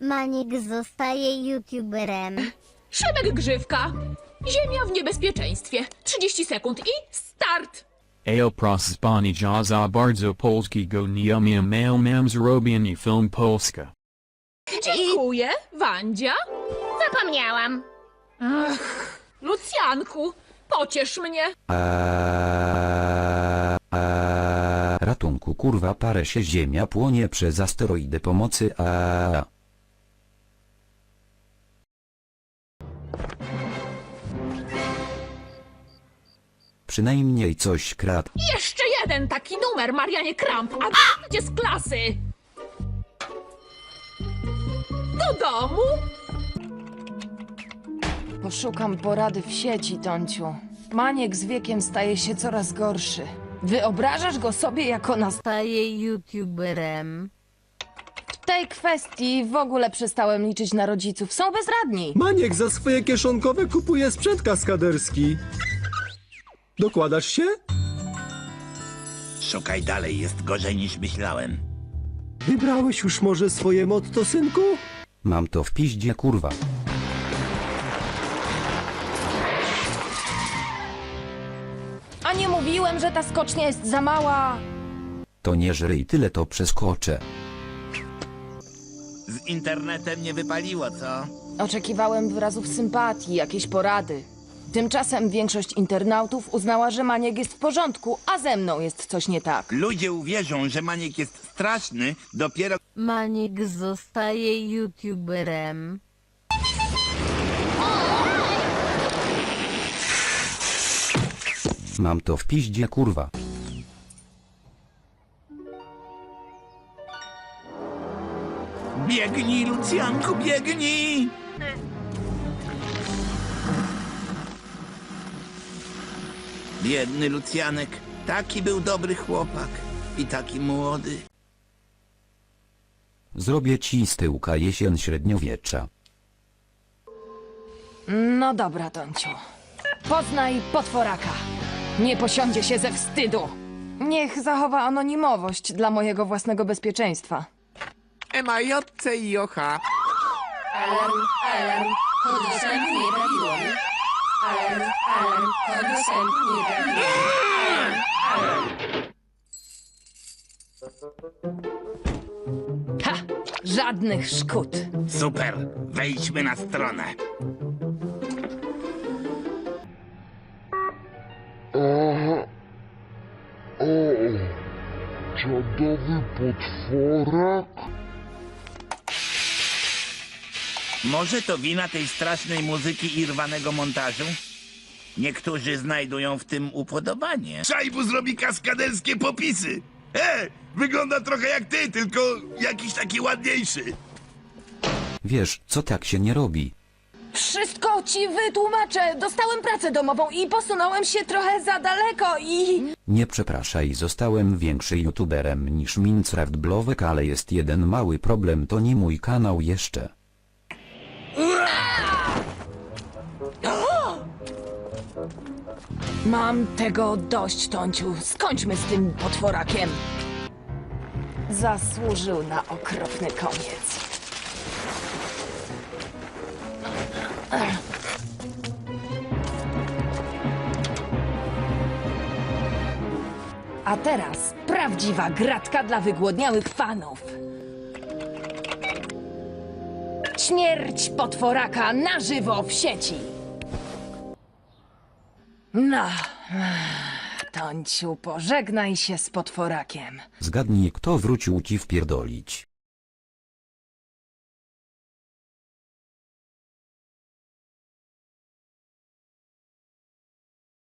Manik zostaje youtuberem. Szymek Grzywka. Ziemia w niebezpieczeństwie. 30 sekund i start! Ale prospani za bardzo polskiego nie umiem mam zrobienie film Polska. Dziękuję, Wandzia. Zapomniałam. Ach, Lucjanku, pociesz mnie. Eee, eee, ratunku kurwa parę się ziemia płonie przez asteroidy pomocy eee. Przynajmniej coś kradł. Jeszcze jeden taki numer, Marianie Kramp, a będzie z klasy. Do domu? Poszukam porady w sieci, Tonciu. Maniek z wiekiem staje się coraz gorszy. Wyobrażasz go sobie jako nas... Youtuberem. W tej kwestii w ogóle przestałem liczyć na rodziców. Są bezradni. Maniek za swoje kieszonkowe kupuje sprzęt kaskaderski. Dokładasz się? Szukaj dalej, jest gorzej niż myślałem. Wybrałeś już może swoje motto, synku? Mam to w piździe kurwa. A nie mówiłem, że ta skocznia jest za mała. To nie żryj tyle to przeskoczę. Z internetem nie wypaliło, co? Oczekiwałem wyrazów sympatii, jakiejś porady. Tymczasem większość internautów uznała, że Maniek jest w porządku, a ze mną jest coś nie tak. Ludzie uwierzą, że Maniek jest straszny dopiero Manik zostaje youtuberem. Mam to w piździe kurwa. Biegnij, Lucjanku, biegnij! Biedny Lucjanek, taki był dobry chłopak i taki młody. Zrobię ci z tyłka jesień średniowiecza. No dobra, Tonciu. Poznaj potworaka. Nie posiądzie się ze wstydu. Niech zachowa anonimowość dla mojego własnego bezpieczeństwa. MAJC i Jocha. Ha! Żadnych szkód. Super, wejdźmy na stronę. Dziadowy potworak? Może to wina tej strasznej muzyki i rwanego montażu? Niektórzy znajdują w tym upodobanie. Szajbu zrobi kaskaderskie popisy. E, wygląda trochę jak ty, tylko jakiś taki ładniejszy. Wiesz, co tak się nie robi. Wszystko ci wytłumaczę. Dostałem pracę domową i posunąłem się trochę za daleko i... Nie przepraszaj, zostałem większy youtuberem niż Minecraft Blowek, ale jest jeden mały problem, to nie mój kanał jeszcze. Mam tego dość, Tonciu. Skończmy z tym potworakiem. Zasłużył na okropny koniec. A teraz prawdziwa gratka dla wygłodniałych fanów. Śmierć potworaka na żywo w sieci. No, Tonciu, pożegnaj się z potworakiem. Zgadnij, kto wrócił ci wpierdolić.